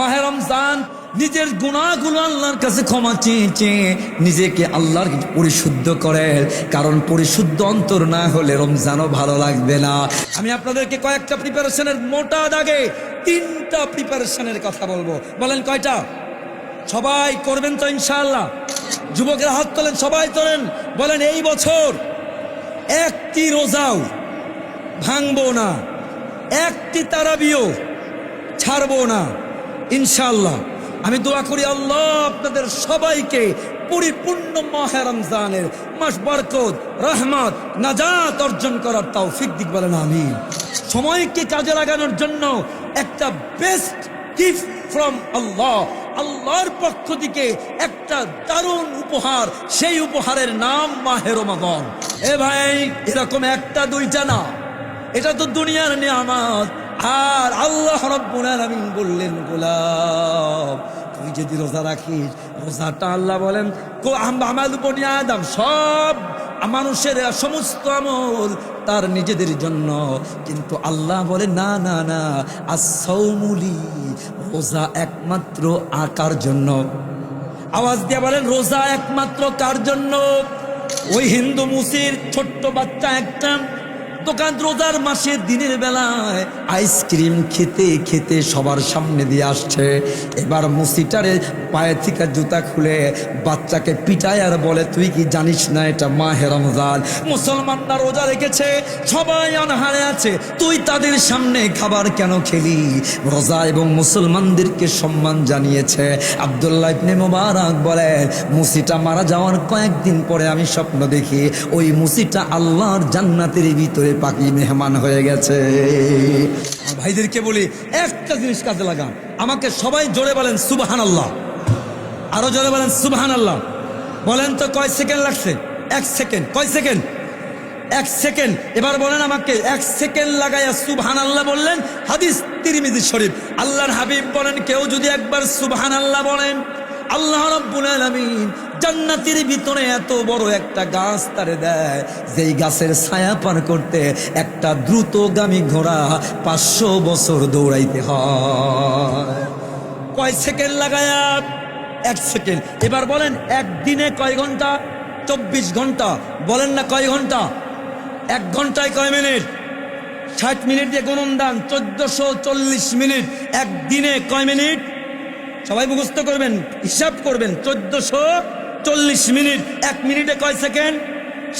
মাহে রমজান, নিজের গুণাগুলো আল্লাহর কাছে ক্ষমা চেয়ে চেয়ে নিজেকে আল্লাহর পরিশুদ্ধ করে। কারণ পরিশুদ্ধ অন্তর না হলে রমজানও ভালো লাগবে না। আমি আপনাদেরকে কয়েকটা প্রিপারেশনের মোটা দাগে তিনটা প্রিপারেশনের কথা বলব। বলেন কয়টা? সবাই করবেন তো ইনশাল্লাহ যুবকের হাত তোলেন, সবাই তোলেন। বলেন এই বছর একটি রোজাও ভাঙবো না, একটি তারাবিও ছাড়বো না। ইনশাআল্লাহ, আমি দোয়া করি আল্লাহ আপনাদের সবাইকে পরিপূর্ণ মাহে রমজানের মাস বরকত, রহমত, নাজাত অর্জন করার তাও ফিক দিক বলেন আমি সময়কে কাজে লাগানোর জন্য একটা বেস্ট গিফট ফ্রম আল্লাহ। আল্লাহর পক্ষ থেকে একটা দারুণ উপহার, সেই উপহারের নাম মাহে এ ভাই, এরকম একটা দুইটা না। এটা তো দুনিয়ার নিয়ামত। আর আল্লাহ রব্বুল বললেন গোলাপ তুই যদি রোজা রাখিস, রোজাটা আল্লাহ বলেন, কো আমাল বনি আদম, সব মানুষের সমস্ত আমল তার নিজেদের জন্য। কিন্তু আল্লাহ বলে, না না না আসৌমুলি রোজা একমাত্র আকার জন্য? আওয়াজ দিয়ে বলেন, রোজা একমাত্র কার জন্য? ওই হিন্দু মুসির ছোট্ট বাচ্চা একটা দোকান রোজার মাসে দিনের বেলায় আইসক্রিম খেতে খেতে সবার সামনে দিয়ে আসছে। এবার মুসিটারে পায়ে থেকে জুতা খুলে বাচ্চাকে পিটায় আর বলে, তুই কি জানিস না এটা মা রমজান? মুসলমানরা রোজা রেখেছে, সবাই অনহারে আছে। তুই তাদের সামনে খাবার কেন খেলি? রোজা এবং মুসলমানদেরকে সম্মান জানিয়েছে। আবদুল্লাহ ইবনে মোবারক বলে, মুসিটা মারা যাওয়ার কয়েকদিন পরে আমি স্বপ্ন দেখি। ওই মুসিটা আল্লাহর জান্নাতের ভিতরে পাখি মেহমান হয়ে গেছে। ভাইদেরকে বলি, একটা জিনিস কাজে লাগান। আমাকে সবাই জোরে বলেন সুবাহান আল্লাহ আরও জোরে বলেন সুবাহান আল্লাহ বলেন তো, কয় সেকেন্ড লাগছে? এক সেকেন্ড। কয় সেকেন্ড? এক সেকেন্ড। এবার বলেন আমাকে, এক সেকেন্ড লাগাইয়া সুবহান আল্লাহ বললেন, হাদিস তিরমিজি শরীফ। আল্লাহর হাবিব বলেন, কেউ যদি একবার সুবহান আল্লাহ বলেন, আল্লাহ রাব্বুল আলামিন জান্নাতের ভিতরে এত বড় একটা গাছ তারে দেয়, যেই গাছের ছায়া পার করতে একটা দ্রুতগামী ঘোড়া পাঁচশো বছর দৌড়াইতে হয়। কয় সেকেন্ড লাগায়া? এক সেকেন্ড। এবার বলেন একদিনে কয় ঘণ্টা? চব্বিশ ঘণ্টা। বলেন না কয় ঘণ্টা? এক ঘন্টায় কয় মিনিট? ষাট মিনিট দিয়ে গুণন দান, চোদ্দশো চল্লিশ মিনিট। একদিনে কয় মিনিট? সবাই মুখস্থ করবেন, হিসাব করবেন, চোদ্দশো চল্লিশ মিনিট, এক মিনিটে কয় সেকেন্ড?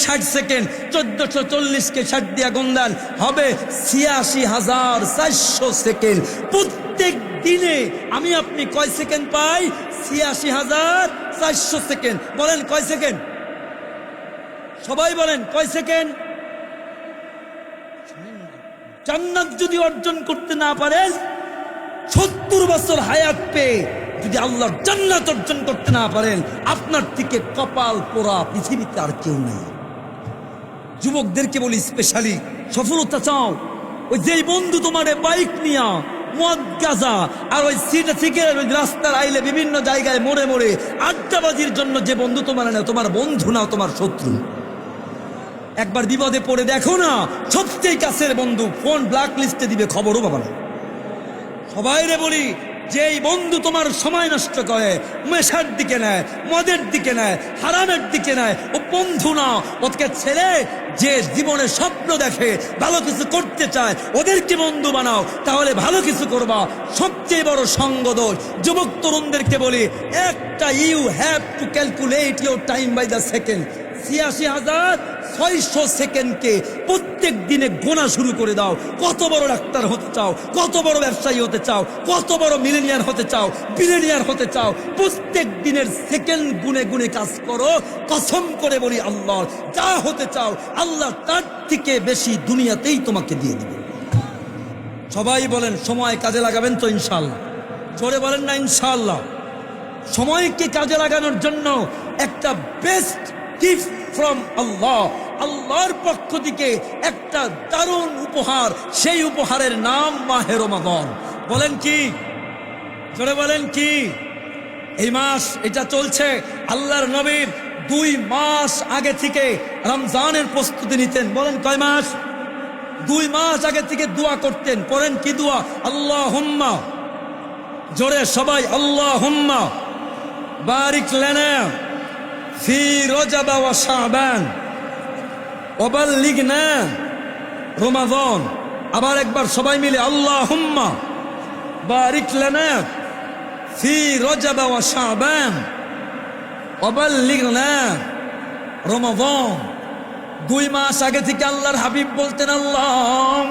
ষাট সেকেন্ড, চোদ্দশো চল্লিশকে ষাট দিয়া গুণদান হবে ছিয়াশি হাজার চারশো সেকেন্ড। প্রত্যেক দিনে আমি আপনি কয় সেকেন্ড পাই? ছিয়াশি হাজার চারশো সেকেন্ড। বলেন কয় সেকেন্ড? সবাই বলেন কয় সেকেন্ড? জান্নাত যদি অর্জন করতে না পারেন, সত্তর বছর হায়াত পেয়ে যদি আল্লাহর জান্নাত অর্জন করতে না পারেন, আপনার থেকে কপাল পোড়া পৃথিবীতে আর কেউ নেই। যুবকদেরকে বলি স্পেশালি সফলতা চাও। ওই যেই বন্ধু তোমার বাইক নিয়া, মদ গাজা, আর ওই সিট থেকে ওই রাস্তার আইলে বিভিন্ন জায়গায় মোড়ে মোড়ে আড্ডাবাজির জন্য যে বন্ধু তোমার না তোমার বন্ধু না, তোমার শত্রু। একবার বিপদে পড়ে দেখো না, সবচেয়ে কাছের বন্ধু ফোন ব্ল্যাক লিস্টে দিবে, খবরও পাবা না। সবাই রে বলি যে এই বন্ধু তোমার সময় নষ্ট করে, মেশার দিকে নেয়, মদের দিকে নেয়, হারামের দিকে নেয়, ও বন্ধু না, ওকে ছেড়ে যে জীবনে স্বপ্ন দেখে ভালো কিছু করতে চায়, ওদেরকে বন্ধু বানাও, তাহলে ভালো কিছু করবা। সবচেয়ে বড় সঙ্গ দোষ, যুবক তরুণদেরকে বলি, একটা you have to calculate your time by the second ছিয়াশি হাজার ছয়শো সেকেন্ডকে প্রত্যেক দিনে গোনা শুরু করে দাও। কত বড় ডাক্তার হতে চাও, কত বড় ব্যবসায়ী হতে চাও, কত বড় মিলেনিয়ার হতে চাও বিলেনিয়ার হতে চাও, প্রত্যেক দিনের সেকেন্ড গুনে গুনে কাজ করো, কসম করে বলি আল্লাহ, যা হতে চাও, আল্লাহ তার থেকে বেশি দুনিয়াতেই তোমাকে দিয়ে দিবে। সবাই বলেন, সময় কাজে লাগাবেন তো ইনশাল্লাহ জোরে বলেন না ইনশাল্লাহ সময়কে কাজে লাগানোর জন্য একটা বেস্ট গিফট ফ্রম আল্লাহ আল্লাহর পক্ষ থেকে একটা দারুণ উপহার, সেই উপহারের নাম মাহে রমাদান। বলেন কি? জোরে বলেন কি? এই মাস এটা চলছে, আল্লাহর নবীর দুই মাস আগে থেকে রমজানের প্রস্তুতি নিতেন। বলেন কয় মাস? দুই মাস আগে থেকে দোয়া করতেন। পড়েন কি দোয়া? আল্লাহ হুম্মা জোরে সবাই আল্লাহ হুম্মা বারিক লেনা ফি রজাবা ওয়া শাবান। ওবাল্লিগনা রমাদান। আবার একবার সবাই মিলে আল্লাহ হুম্মা বারিক লেনা ফি রজাবা ওয়া শাবান। ওবাল্লিগনা রমাদান। দুই মাস আগে থেকে আল্লাহর হাবিব বলতেন, আল্লাহ,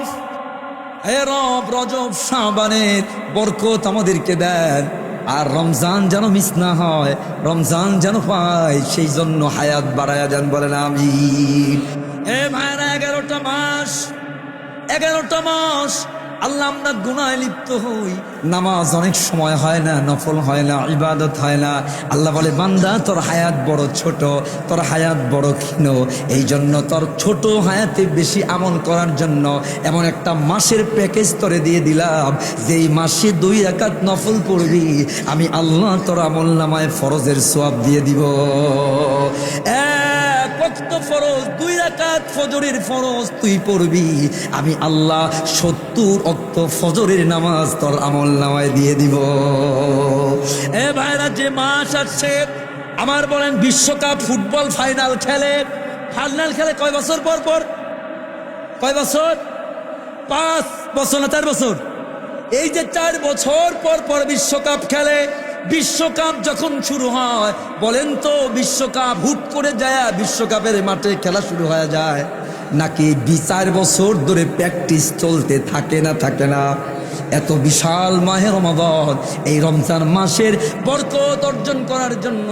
হে রব, রজব, শাবানের বরকত আমাদেরকে দেন। আর রমজান যেন মিস না হয়, রমজান যেন পায় সেই জন্য হায়াত বাড়ায়া যান বলেন আমি এ ভাইরা, এগারোটা মাস এগারোটা মাস আল্লাহ আমরা গুনায় লিপ্ত হই। নামাজ অনেক সময় হয় না, নফল হয় না, ইবাদত হয় না। আল্লাহ বলে, বান্দা, তোর হায়াত বড় ছোট, তোর হায়াত বড় ক্ষীণ। এই জন্য তোর ছোট হায়াতে বেশি আমল করার জন্য এমন একটা মাসের প্যাকেজ তোরে দিয়ে দিলাম। যেই মাসে দুই একাত নফল পড়বি, আমি আল্লাহ তোর আমল নামায় ফরজের সোয়াব দিয়ে দিব। এক ফরজ দুই রাকাত ফজরের ফরজ তুই পড়বি। আমি আল্লাহ সত্তর অক্ত ফজরের নামাজ তোর আমল নামায় দিয়ে দিব। এ ভাইরা, যে মাস আসছে, আমার বলেন বিশ্বকাপ ফুটবল ফাইনাল খেলে ফাইনাল খেলে কয় বছর পর পর? কয় বছর? পাঁচ বছর না চার বছর? এই যে চার বছর পর পর বিশ্বকাপ খেলে বিশ্বকাপ যখন শুরু হয়, বলেন তো বিশ্বকাপ হুট করে যায়, বিশ্বকাপের মাঠে খেলা শুরু হয়ে যায়। নাকি দুই চার বছর ধরে প্র্যাকটিস চলতে থাকে না থাকে না? এত বিশাল মাহে রমাদান, এই রমজান মাসের বরকত অর্জন করার জন্য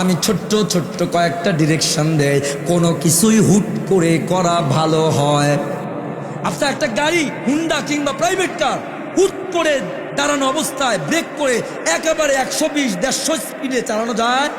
আমি ছোট্ট ছোট্ট কয়েকটা ডিরেকশন দেয় কোনো কিছুই হুট করে করা ভালো হয়। আপনার একটা গাড়ি হুন্ডা কিংবা প্রাইভেট কার হুট করে দাঁড়ানো অবস্থায় ব্রেক করে একেবারে একশো বিশ, দেড়শো স্পিডে চালানো যায়।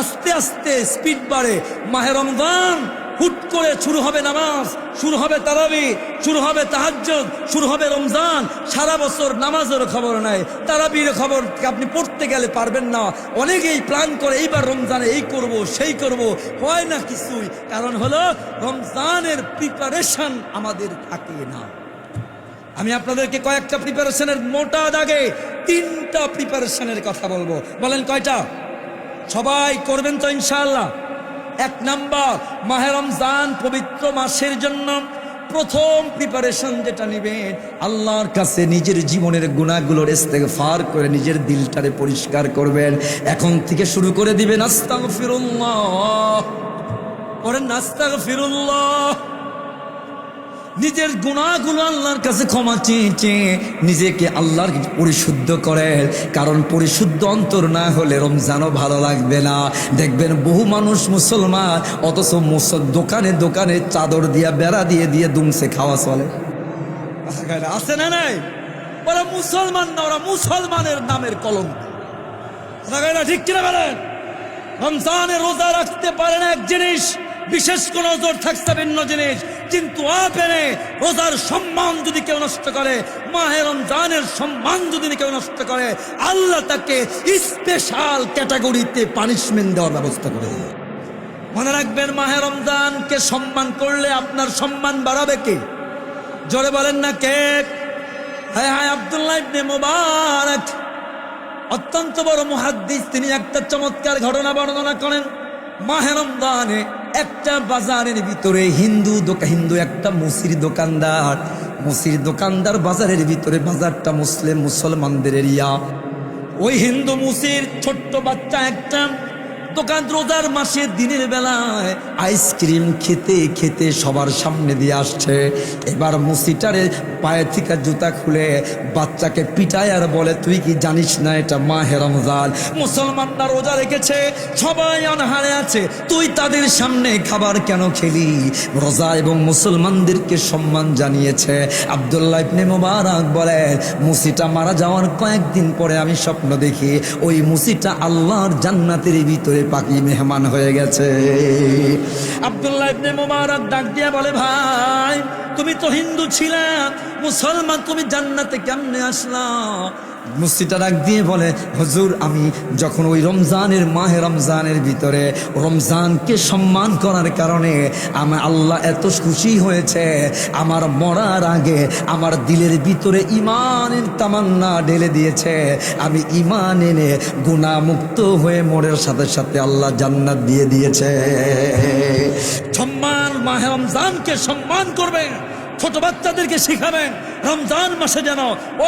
আস্তে আস্তে স্পিড বাড়ে। মাহে রমজান, হুট করে শুরু হবে নামাজ, শুরু হবে তারাবি, শুরু হবে তাহাজ্জুদ, শুরু হবে রমজান। সারা বছর নামাজের খবর নাই, তারাবির খবর আপনি পড়তে গেলে পারবেন না। অনেকেই প্ল্যান করে, এইবার রমজানে এই করব, সেই করব। হয় না কিছুই, কারণ হলো রমজানের প্রিপারেশন আমাদের থাকে না। আমি আপনাদেরকে কয়েকটা প্রিপারেশনের মোটা দাগে তিনটা প্রিপারেশনের কথা বলব। বলেন কয়টা? সবাই করবেন তো ইনশাল্লাহ এক নাম্বার, মাহে রমজান পবিত্র মাসের জন্য প্রথম প্রিপারেশন যেটা নেবেন, আল্লাহর কাছে নিজের জীবনের গুণাগুলোর ফার করে নিজের দিলটারে পরিষ্কার করবেন। এখন থেকে শুরু করে দিবেন আস্তাগ ফিরুল্লাহ করেন নাস্তাগ ফিরুল্লাহ নিজের গুণাগুলো আল্লাহর কাছে ক্ষমা চেয়ে চেয়ে নিজেকে আল্লাহর পরিশুদ্ধ করেন কারণ পরিশুদ্ধ অন্তর না হলে রমজানও ভালো লাগবে না। দেখবেন বহু মানুষ মুসলমান, অথচ মুসল দোকানে দোকানে চাদর দিয়া, বেড়া দিয়ে দিয়ে দুমসে খাওয়া চলে। আছে না নাই? ওরা মুসলমান না, ওরা মুসলমানের নামের কলম। ঠিক কিনা বলেন? রমজানে রোজা রাখতে পারে না এক জিনিস। বিশেষ কোন নজর থাকছে ভিন্ন জিনিস। কিন্তু আপেনে রোজার সম্মান যদি কেউ নষ্ট করে, মাহে রমজানের সম্মান যদি কেউ নষ্ট করে, আল্লাহ তাকে স্পেশাল ক্যাটাগরিতে পানিশমেন্ট দেওয়ার ব্যবস্থা করে দেবে। মনে রাখবেন, মাহে রমজানকে সম্মান করলে আপনার সম্মান বাড়াবে কে? জোরে বলেন না কে? হ্যাঁ হ্যাঁ আবদুল্লাহ ইবনে মুবারক। অত্যন্ত বড় মুহাদ্দিস, তিনি একটা চমৎকার ঘটনা বর্ণনা করেন। মাহে রমজানে একটা বাজারের ভিতরে হিন্দু দোকান, হিন্দু একটা মুসির দোকানদার। মুসির দোকানদার বাজারের ভিতরে, বাজারটা মুসলিম, মুসলমানদের এরিয়া। ওই হিন্দু মুসির ছোট্ট বাচ্চা একটা দোকান রোজার মাসে দিনের বেলায় আইসক্রিম খেতে খেতে সবার সামনে দিয়ে আসছে। এবার মুসিটারে পায়ে থেকে জুতা খুলে বাচ্চাকে পিটায় আর বলে, তুই কি জানিস না এটা মা রমজান? মুসলমানরা রোজা রেখেছে, সবাই অনাহারে আছে। তুই তাদের সামনে খাবার কেন খেলি? রোজা এবং মুসলমানদেরকে সম্মান জানিয়েছে। আবদুল্লাহ ইবনে মুবারক বলে, মুসিটা মারা যাওয়ার কয়েকদিন পরে আমি স্বপ্ন দেখি, ওই মুসিটা আল্লাহর জান্নাতের ভিতরে পাখি মেহমান হয়ে গেছে। আবদুল্লাহ ইবনে মুবারক ডাক দিয়া বলে, ভাই, তুমি তো হিন্দু ছিলা, মুসলমান, তুমি জান্নাতে কেমনে আসলা? মুস্তিটা ডাক দিয়ে বলে, হজুর, আমি যখন ওই রমজানের মাহে রমজানের ভিতরে রমজানকে সম্মান করার কারণে আমার আল্লাহ এত খুশি হয়েছে, আমার মরার আগে আমার দিলের ভিতরে ইমানের তামান্না ঢেলে দিয়েছে, আমি ইমান এনে গুণামুক্ত হয়ে মরের সাথে সাথে আল্লাহ জান্নাত দিয়ে দিয়েছে। সম্মান মাহে রমজানকে সম্মান করবেন ছোট বাচ্চাদেরকে শিখাবেন। রমজান মাসে যেন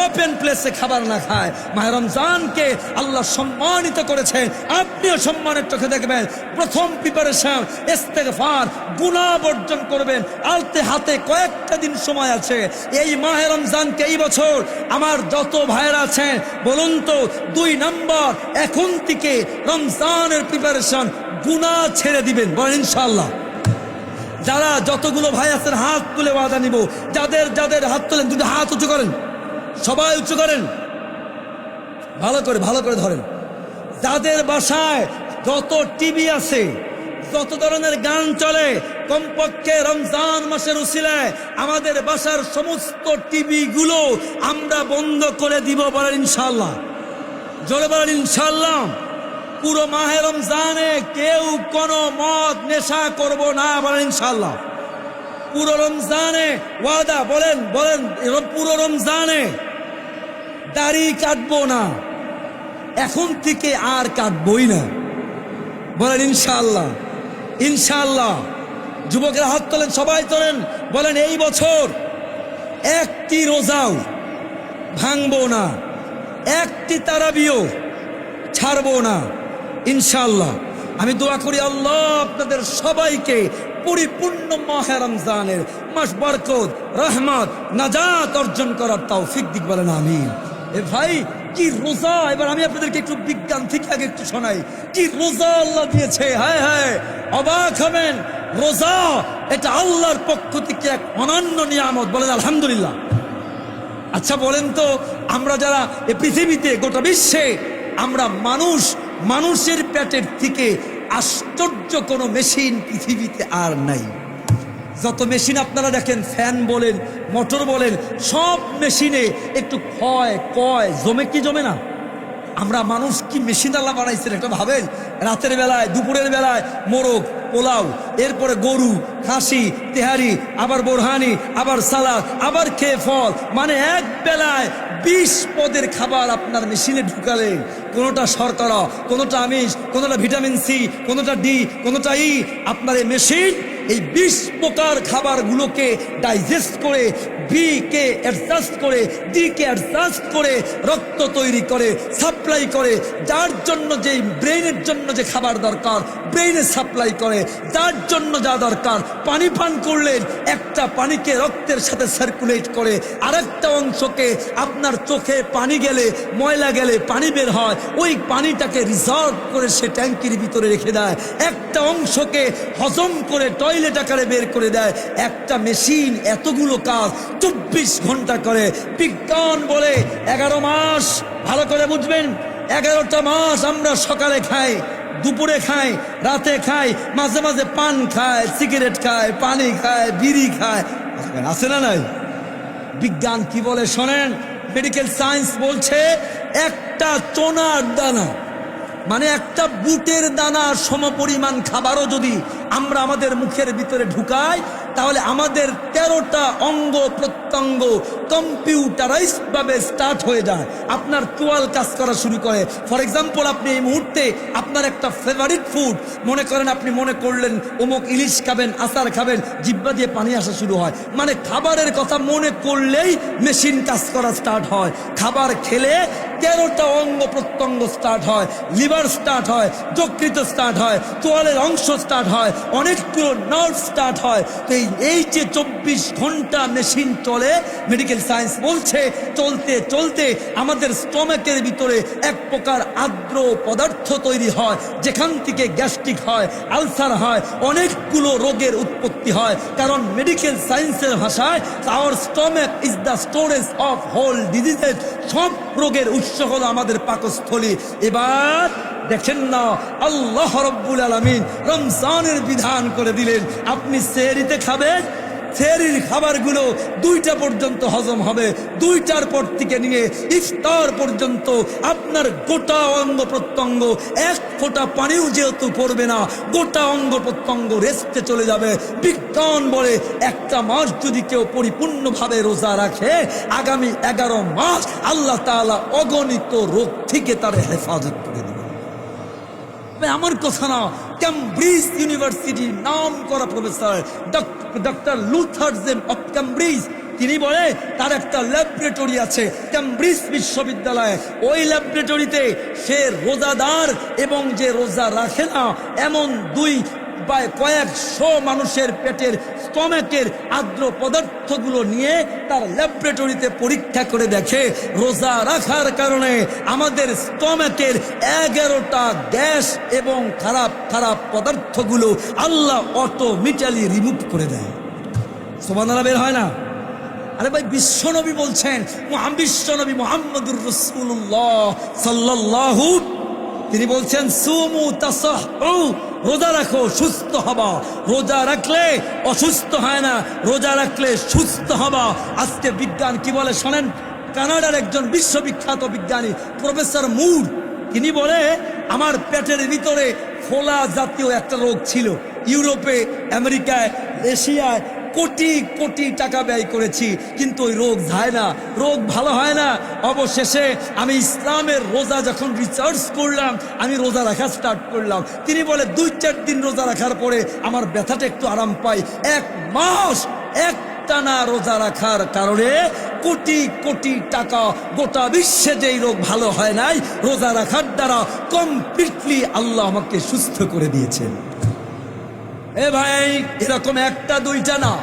ওপেন প্লেসে খাবার না খায়। মাহে রমজানকে আল্লাহ সম্মানিত করেছেন। আপনিও সম্মানের চোখে দেখবেন। প্রথম প্রিপারেশন ইস্তেগফার, গুনাহ বর্জন করবেন। আলতে হাতে কয়েকটা দিন সময় আছে। এই মাহে রমজানকে এই বছর আমার যত ভাইয়েরা আছেন, বলুন তো, দুই নম্বর, এখন থেকে রমজানের প্রিপারেশন গুনাহ ছেড়ে দিবেন। বলেন ইনশাআল্লাহ। যারা যতগুলো ভাই আছেন, হাত তুলে ওয়াদা নিব। যাদের যাদের হাত তোলেন দুটো হাত উঁচু করেন, সবাই উঁচু করেন। ভালো করে ভালো করে ধরেন। যাদের বাসায় যত টিভি আছে, যত ধরনের গান চলে, কমপক্ষে রমজান মাসের উসিলায় আমাদের বাসার সমস্ত টিভি গুলো আমরা বন্ধ করে দিব বলেন ইনশাল্লাহ জোরে বলেন ইনশাল্লাহ পুরো মাহে রমজানে কেউ কোনো মদ, নেশা করব না বলেন ইনশাল্লাহ পুরো রমজানে ওয়াদা, বলেন বলেন পুরো রমজানে দাড়ি কাটবো না। এখন থেকে আর কাটবই না। বলেন ইনশাল্লাহ ইনশাল্লাহ যুবকেরা হাত তোলেন, সবাই তোলেন, বলেন এই বছর একটি রোজাও ভাঙবো না, একটি তারাবিও ছাড়বো না। ইনশাল্লাহ আমি দোয়া করি আল্লাহ আপনাদের সবাইকে পরিপূর্ণ মাহে রমজানের মাস বরকত, রহমত, নাজাত অর্জন করার তাও ফিক দিক বলেন আমি এ ভাই, কি রোজা? এবার আমি আপনাদেরকে একটু বিজ্ঞান থেকে আগে একটু শোনাই। কি রোজা আল্লাহ দিয়েছে? হ্যাঁ হ্যাঁ অবাক হবেন। রোজা, এটা আল্লাহর পক্ষ থেকে এক অনন্য নিয়ামত। বলেন, আলহামদুলিল্লাহ। আচ্ছা বলেন তো, আমরা যারা এ পৃথিবীতে, গোটা বিশ্বে আমরা মানুষ মানুষের পেটের থেকে আশ্চর্য কোনো মেশিন পৃথিবীতে আর নাই। যত মেশিন আপনারা দেখেন, ফ্যান বলেন, মোটর বলেন, সব মেশিনে একটু ক্ষয়, কয়, জমে কি জমে না? আমরা মানুষ কি মেশিন আল্লাহ বানাইছেন একটা ভাবেন? রাতের বেলায়, দুপুরের বেলায় মোরগ, পোলাও, এরপরে গরু, খাসি, তেহারি, আবার বোরহানি, আবার সালাদ, আবার খেয়ে ফল। মানে এক বেলায় বিশ পদের খাবার আপনার মেশিনে ঢুকালেন। কোনোটা শর্করা, কোনোটা আমিষ, কোনোটা ভিটামিন সি, কোনোটা ডি, কোনোটা ই। আপনার এই মেশিন এই বিশ প্রকার খাবারগুলোকে ডাইজেস্ট করে বি কে অ্যাডজাস্ট করে ডি কে অ্যাডজাস্ট করে, রক্ত তৈরি করে সাপ্লাই করে। যার জন্য যে ব্রেনের জন্য যে খাবার দরকার ব্রেনে সাপ্লাই করে। যার জন্য যা দরকার, পানি পান করলেন একটা পানিকে রক্তের সাথে সার্কুলেট করে। আরেকটা অংশকে আপনার চোখে পানি গেলে, ময়লা গেলে পানি বের হয়, ওই পানিটাকে রিজার্ভ করে সে ট্যাঙ্কির ভিতরে রেখে দেয়। একটা অংশকে হজম করে টয়লেট আকারে বের করে দেয়, একটা মেশিন, এতগুলো কাজ, চব্বিশ ঘণ্টা করে। বিজ্ঞান বলে, এগারো মাস, ভালো করে বুঝবেন, এগারোটা মাস আমরা সকালে খাই, দুপুরে খাই, রাতে খাই, মাঝে মাঝে পান খায় সিগারেট খায় পানি খায় বিড়ি খায় আছে না নাই? বিজ্ঞান কি বলে শোনেন? মেডিকেল সায়েন্স বলছে, একটা চোনার দানা মানে একটা বুটের দানা সমপরিমাণ খাবারও যদি আমরা আমাদের মুখের ভিতরে ঢুকাই, তাহলে আমাদের তেরোটা অঙ্গ প্রত্যঙ্গ কম্পিউটারাইজ ভাবে স্টার্ট হয়ে যায়। আপনার চোয়াল কাজ করা শুরু করে। ফর এক্সাম্পল, আপনি এই মুহূর্তে আপনার একটা ফেভারিট ফুড মনে করেন আপনি মনে করলেন, অমুক ইলিশ খাবেন, আচার খাবেন জিব্বা দিয়ে পানি আসা শুরু হয়। মানে খাবারের কথা মনে করলেই মেশিন কাজ করা স্টার্ট হয়। খাবার খেলে তেরোটা অঙ্গ প্রত্যঙ্গ স্টার্ট হয় লিভার স্টার্ট হয় যকৃত স্টার্ট হয়, তোয়ালের অংশ স্টার্ট হয় অনেকগুলো নার্ভ স্টার্ট হয়। তো এই যে চব্বিশ ঘণ্টা মেশিন চলে মেডিকেল সায়েন্স বলছে, চলতে চলতে আমাদের স্টমেকের ভিতরে এক প্রকার আর্দ্র পদার্থ তৈরি হয়, যেখান থেকে গ্যাস্ট্রিক হয় আলসার হয়, অনেকগুলো রোগের উৎপত্তি হয়। কারণ মেডিকেল সায়েন্সের ভাষায় our stomach is the storage of whole diseases সব রোগের উৎস হলো আমাদের পাকস্থলী। এবার দেখেন না, আল্লাহ রব্বুল আলমিন রমজানের বিধান করে দিলেন, আপনি সেরিতে খাবেন সেরির খাবারগুলো দুইটা পর্যন্ত হজম হবে, দুইটার পর থেকে নিয়ে ইফতার পর্যন্ত আপনার গোটা অঙ্গ প্রত্যঙ্গ, এক ফোঁটা পানিও যেহেতু পড়বে না, গোটা অঙ্গ প্রত্যঙ্গ রেস্টে চলে যাবে। বিজ্ঞান বলে একটা মাস যদি কেউ পরিপূর্ণভাবে রোজা রাখে, আগামী এগারো মাস আল্লাহ তাআলা অগণিত রোগ থেকে তার হেফাজত করে তবে আমার কথা না ক্যামব্রিজ ইউনিভার্সিটি নাম করা প্রফেসর ডক্টর লুথারজেন অফ ক্যামব্রিজ তিনি বলে, তার একটা ল্যাবরেটরি আছে ক্যামব্রিজ বিশ্ববিদ্যালয়ে। ওই ল্যাবরেটরিতে সে রোজাদার এবং যে রোজা রাখে না, এমন দুই বা কয়েকশো মানুষের পেটের, স্টমেকের আর্দ্র পদার্থগুলো নিয়ে তার ল্যাবরেটরিতে পরীক্ষা করে দেখে। রোজা রাখার কারণে আমাদের স্টমেকের এগারোটা গ্যাস এবং খারাপ খারাপ পদার্থগুলো আল্লাহ অটোমেটিক্যালি রিমুভ করে দেয়। সোমানারা বের হয় না? আরে ভাই, বিশ্বনবী বলছেন বিশ্বনবী মোহাম্মদুর রসুল্লাহ সাল্লাল্লাহু, তিনি বলছেন, সুমু তাসাহু রোজা রাখো, সুস্থ হবা। রোজা রাখলে অসুস্থ হয় না, রোজা রাখলে সুস্থ হবা। আজকে বিজ্ঞান কি বলে শোনেন? কানাডার একজন বিশ্ববিখ্যাত বিজ্ঞানী, প্রফেসর মুর, তিনি বলে, আমার পেটের ভিতরে ফোলা জাতীয় একটা রোগ ছিল। ইউরোপে, আমেরিকায়, এশিয়ায় কোটি কোটি টাকা ব্যয় করেছি, কিন্তু ওই রোগ যায় না। রোগ ভালো হয় না। অবশেষে আমি ইসলামের রোজা যখন রিসার্চ করলাম, আমি রোজা রাখা স্টার্ট করলাম। তিনি বলে, দুই চার দিন রোজা রাখার পরে আমার ব্যথাটা একটু আরাম পাই। এক মাস এক টানা রোজা রাখার কারণে কোটি কোটি টাকা গোটা বিশ্বে যেই রোগ ভালো হয় নাই, রোজা রাখার দ্বারা কমপ্লিটলি আল্লাহ আমাকে সুস্থ করে দিয়েছেন। এ ভাই, এরকম একটা, দুইটা না।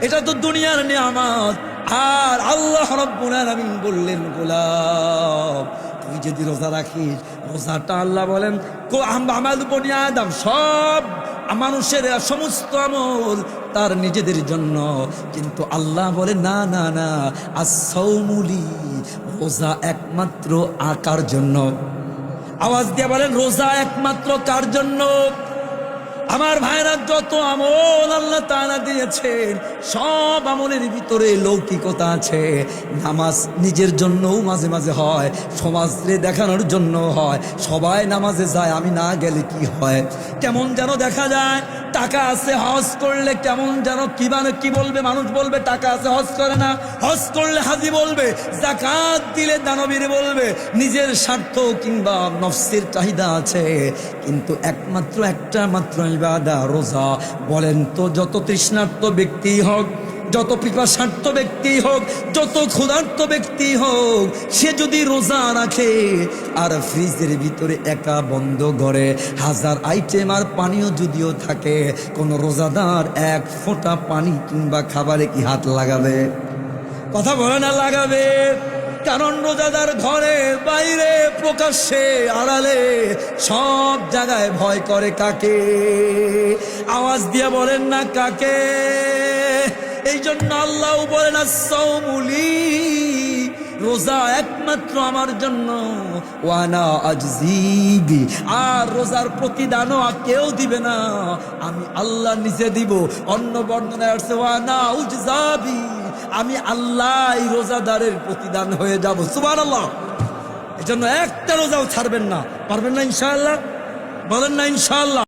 এটা তো দুনিয়ার নিয়ামত। আর আল্লাহ রব্বুল আলামিন বললেন, গোলাম, তুই যদি রোজা রাখিস, রোজাটা আল্লাহ বলেন, কো আমাল বনি আদম, সব মানুষের সমস্ত আমল তার নিজেদের জন্য। কিন্তু আল্লাহ বলে, না না না আর আসৌমুলি রোজা একমাত্র আকার জন্য। আওয়াজ দিয়ে বলেন, রোজা একমাত্র কার জন্য? আমার ভাইরা যত আমল আল্লাহ তাআলা দিয়েছেন, সব আমলের ভিতরে লৌকিকতা আছে। নামাজ নিজের জন্যও মাঝে মাঝে হয় সমাজে দেখানোর জন্য হয়। সবাই নামাজে যায়, আমি না গেলে কি হয়? কেমন যেন দেখা যায়, টাকা আছে, হজ করলে কেমন যেন কি মানে কি বলবে? মানুষ বলবে, টাকা আছে, হজ করে না। হজ করলে হাজি বলবে, জাকাত দিলে দানবীর বলবে, নিজের স্বার্থ কিংবা নফসের চাহিদা আছে। কিন্তু একমাত্র একটা মাত্র ইবাদা, রোজা। বলেন তো, যত তৃষ্ণার্ত ব্যক্তি হোক, যত পিপাসার্থ ব্যক্তি হোক, যত ক্ষুধার্ত ব্যক্তি হোক, সে যদি রোজা রাখে আর ফ্রিজের ভিতরে একা বন্ধ ঘরে হাজার আইটেম আর পানীয় যদিও থাকে, কোন রোজাদার এক ফোঁটা পানি কিংবা খাবারে কি হাত লাগাবে? কথা বলে না লাগাবে? কারণ রোজাদার ঘরে বাইরে প্রকাশ্যে আড়ালে, সব জায়গায় ভয় করে কাকে? আওয়াজ দিয়ে বলেন না কাকে? এই জন্য আল্লাহ বলেন সৌমুলি রোজা একমাত্র আমার জন্য। ওয়ানা আজজিবি আর রোজার প্রতিদানও কেউ দিবে না। আমি আল্লাহ নিজে দিব। অন্য বর্ণনায় আসছে, ওয়ানা উজজাবি আমি আল্লাহ রোজাদারের প্রতিদান হয়ে যাব। সুবান আল্লাহ জন্য একটা রোজাও ছাড়বেন না। পারবেন না ইনশাআল্লাহ? বলেন না ইনশাআল্লাহ।